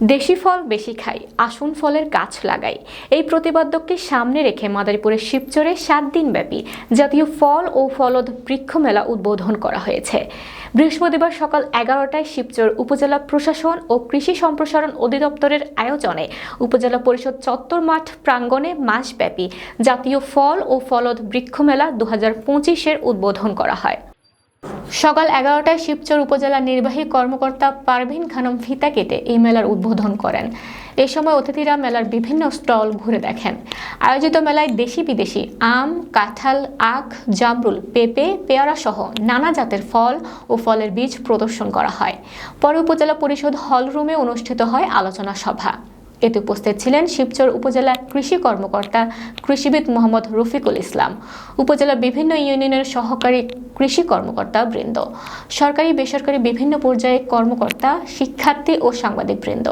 দেশি ফল বেশি খাই, আসুন ফলের গাছ লাগাই। এই প্রতিপাদ্যকে সামনে রেখে মাদারীপুরের শিবচরে সাত দিনব্যাপী জাতীয় ফল ও ফলদ বৃক্ষ মেলা উদ্বোধন করা হয়েছে। বৃহস্পতিবার সকাল এগারোটায় শিবচর উপজেলা প্রশাসন ও কৃষি সম্প্রসারণ অধিদপ্তরের আয়োজনে উপজেলা পরিষদ চত্বর মাঠ প্রাঙ্গণে মাসব্যাপী জাতীয় ফল ও ফলদ বৃক্ষ মেলা দু হাজার উদ্বোধন করা হয়। সকাল এগারোটায় শিবচর উপজেলা নির্বাহী কর্মকর্তা পারভিন খানম ফিতা কেটে এই মেলার উদ্বোধন করেন। এ সময় অতিথিরা মেলার বিভিন্ন স্টল ঘুরে দেখেন। আয়োজিত মেলায় দেশি বিদেশি আম, কাঁঠাল, আখ, জামরুল, পেঁপে, পেয়ারা সহ নানা জাতের ফল ও ফলের বীজ প্রদর্শন করা হয়। পরে উপজেলা পরিষদ হল রুমে অনুষ্ঠিত হয় আলোচনা সভা। এতে উপস্থিত ছিলেন শিবচর উপজেলা কৃষি কর্মকর্তা কৃষিবিদ মোহাম্মদ রফিকুল ইসলাম। উপজেলার বিভিন্ন ইউনিয়নের সহকারী কৃষি কর্মকর্তা বৃন্দ। সরকারি, বেসরকারি বিভিন্ন পর্যায়ে কর্মকর্তা, শিক্ষার্থী ও সাংবাদিক বৃন্দ।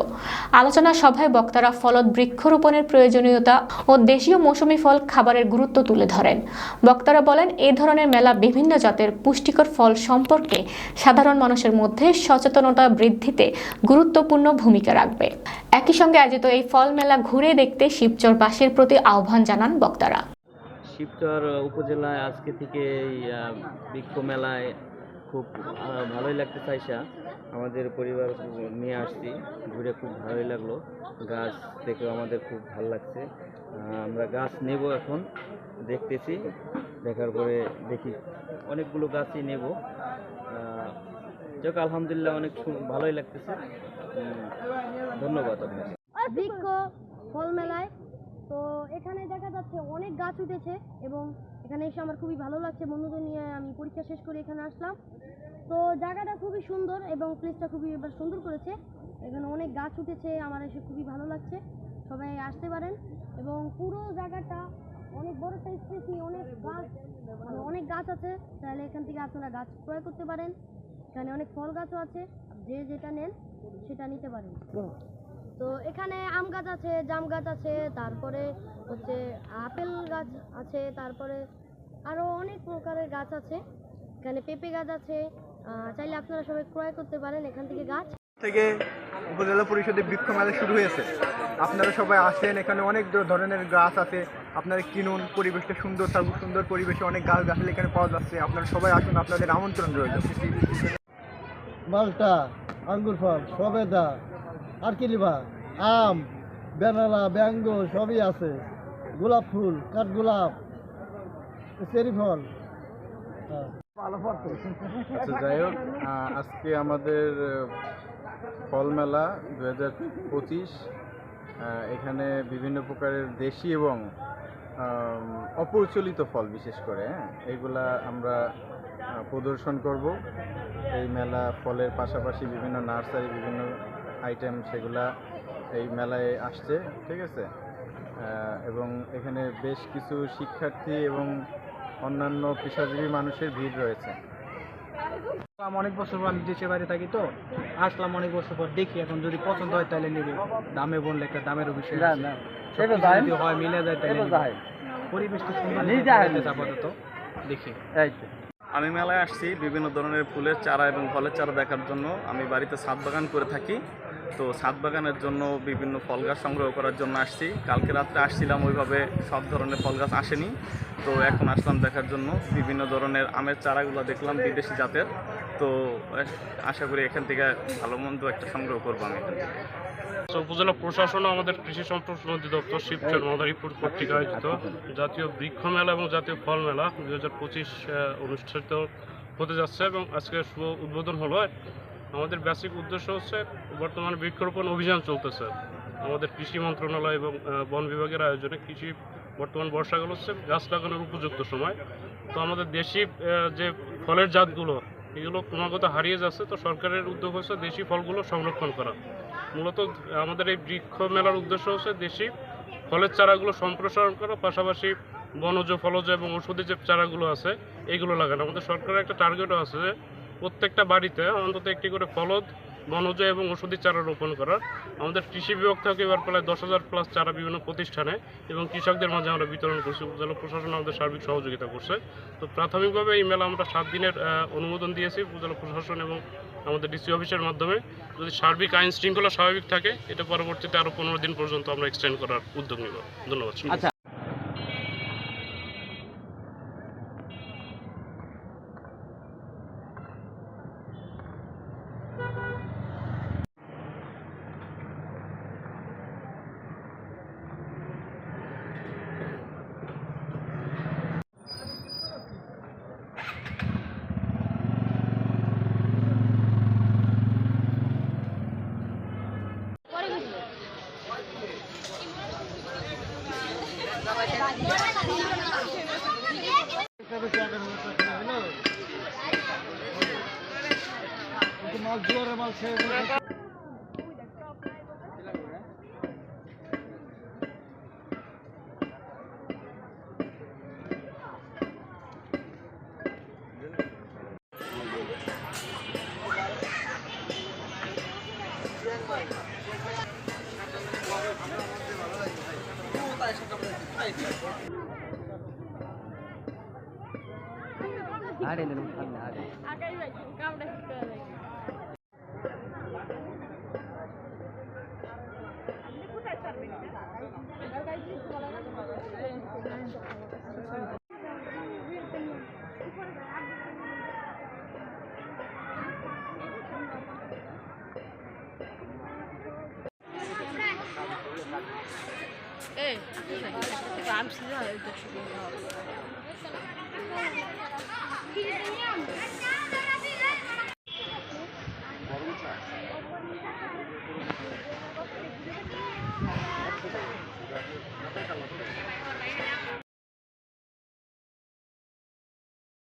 আলোচনা সভায় বক্তারা ফলত বৃক্ষরোপণের প্রয়োজনীয়তা ও দেশীয় মৌসুমি ফল খাবারের গুরুত্ব তুলে ধরেন। বক্তারা বলেন এই ধরনের মেলা বিভিন্ন জাতের পুষ্টিকর ফল সম্পর্কে সাধারণ মানুষের মধ্যে সচেতনতা বৃদ্ধিতে গুরুত্বপূর্ণ ভূমিকা রাখবে। একই সঙ্গে আয়োজিত এই ফল মেলা ঘুরে দেখতে শিবচরবাসীর প্রতি আহ্বান জানান বক্তারা। শিবচর উপজেলায় আজকে থেকে বৃক্ষ মেলায় খুব ভালোই লাগতে চাইসা আমাদের পরিবার নিয়ে আসছি, ঘুরে খুব ভালোই লাগল। গাছ দেখেও আমাদের খুব ভালো লাগছে। আমরা গাছ নেব এখন, দেখতেছি। দেখার পরে দেখি, অনেকগুলো গাছই নেব। যাক, আলহামদুলিল্লাহ অনেক ভালোই লাগতেছে। ধন্যবাদ আপনাকে। বৃক্ষ, ফল মেলায় তো এখানে দেখা যাচ্ছে অনেক গাছ উঠেছে এবং এখানে এসে আমার খুবই ভালো লাগছে। বন্ধুদের নিয়ে আমি পরীক্ষা শেষ করে এখানে আসলাম। তো জায়গাটা খুবই সুন্দর এবং প্লেসটা খুবই এবার সুন্দর করেছে। এখানে অনেক গাছ উঠেছে, আমার এসে খুবই ভালো লাগছে। সবাই আসতে পারেন এবং পুরো জায়গাটা অনেক বড় একটা স্পেস নিয়ে অনেক গাছ মানে অনেক গাছ আছে। তাহলে এখান থেকে আপনারা গাছ ক্রয় করতে পারেন। এখানে অনেক ফল গাছও আছে। যে যেটা নেন সেটা নিতে পারেন। তো এখানে আম গাছ আছে জাম গাছ আছে তারপরে হচ্ছে আপেল গাছ আছে তারপরে আরও অনেক প্রকারের গাছ আছে। এখানে পেঁপে গাছ আছে চাইলে আপনারা সবাই ক্রয় করতে পারেন এখান থেকে গাছ। থেকে উপজেলা পরিষদে বৃক্ষ মেলা শুরু হয়েছে। আপনারা সবাই আসেন এখানে অনেক ধরনের গাছ আছে। আপনারা কিনুন পরিবেশটা সুন্দর থাকুক সুন্দর পরিবেশে অনেক গাছ গাছালি এখানে পাওয়া যাচ্ছে। আপনারা সবাই আসুন আপনাদের আমন্ত্রণ রয়েছে মালটা আঙ্গুর ফল সবেদা। আর কি লিবা? আম, বেনানা, ব্যাঙ্গ, সবই আছে। গোলাপ ফুল, কাঠগোলাপ, চেরি ফল। আচ্ছা যাই হোক আজকে আমাদের ফল মেলা দু হাজার পঁচিশ এখানে বিভিন্ন প্রকারের দেশি এবং অপ্রচলিত ফল, বিশেষ করে হ্যাঁ? এইগুলা আমরা প্রদর্শন করব। এই মেলা ফলের পাশাপাশি বিভিন্ন নার্সারি, বিভিন্ন আইটেম সেগুলা এই মেলায় আসছে ঠিক আছে? এবং এখানে বেশ কিছু শিক্ষার্থী এবং অন্যান্য পেশাজীবী মানুষের ভিড় রয়েছে। অনেক বছর পর আমি দেশের বাইরে থাকি তো। আসলাম অনেক বছর পর দেখি এখন যদি পছন্দ হয় তাহলে নেবে। দামে বললে একটা দামের বিষয় যদি হয় মিলে যায় তাহলে পরিবেশটা সুন্দর আপাতত। দেখি। আমি মেলায় আসছি বিভিন্ন ধরনের ফুলের চারা এবং ফলের চারা দেখার জন্য। আমি বাড়িতে ছাদ বাগান করে থাকি। তো ছাদ বাগানের জন্য বিভিন্ন ফল গাছ সংগ্রহ করার জন্য আসছি। কালকে রাত্রে আসছিলাম, ওইভাবে সব ধরনের ফল গাছ আসেনি। তো এখন আসলাম দেখার জন্য। বিভিন্ন ধরনের আমের চারাগুলো দেখলাম, বিদেশি জাতের। তো আশা করি এখান থেকে ভালো মন্দ একটা সংগ্রহ করব আমি। উপজেলা প্রশাসন আমাদের কৃষি সম্প্রসারণ অধিদপ্তর শিবচর মাদারীপুর কর্তৃক আয়োজিত জাতীয় বৃক্ষ মেলা এবং জাতীয় ফল মেলা দু হাজার পঁচিশ অনুষ্ঠিত হতে যাচ্ছে এবং আজকে শুভ উদ্বোধন হলো। আমাদের বেসিক উদ্দেশ্য হচ্ছে বর্তমানে বৃক্ষরোপণ অভিযান চলতেছে। আমাদের কৃষি মন্ত্রণালয় এবং বন বিভাগের আয়োজনে কৃষি বর্তমান বর্ষাকাল হচ্ছে গাছ লাগানোর উপযুক্ত সময়। তো আমাদের দেশি যে ফলের জাতগুলো, এগুলো ক্রমাগত হারিয়ে যাচ্ছে। তো সরকারের উদ্যোগ হচ্ছে দেশি ফলগুলো সংরক্ষণ করা। মূলত আমাদের এই বৃক্ষ মেলার উদ্দেশ্য হচ্ছে দেশি ফলের চারাগুলো সম্প্রসারণ করা, পাশাপাশি বনজ, ফলজ এবং ওষুধি যে চারাগুলো আছে এইগুলো লাগানো। আমাদের সরকারের একটা টার্গেটও আছে যে প্রত্যেকটা বাড়িতে অন্তত একটি করে ফলদ, বনজ এবং ওষুধি চারা রোপণ করার। আমাদের কৃষি বিভাগ থেকে এবার প্রায় দশ হাজার প্লাস চারা বিভিন্ন প্রতিষ্ঠানে এবং কৃষকদের মাঝে আমরা বিতরণ করছি। উপজেলা প্রশাসন আমাদের সার্বিক সহযোগিতা করছে। তো প্রাথমিকভাবে এই মেলা আমরা সাত দিনের অনুমোদন দিয়েছি উপজেলা প্রশাসন এবং আমাদের ডিসি অফিসের মাধ্যমে। যদি সার্বিক আইন শৃঙ্খলা স্বাভাবিক থাকে, এটা পরবর্তীতে আরও পনেরো দিন পর্যন্ত আমরা এক্সটেন্ড করার উদ্যোগ নেব। ধন্যবাদ। মাল জোয়ারে মাল ছেড়ে Thank you. ఆడే ఆడే Hey, I'm still not Tidak.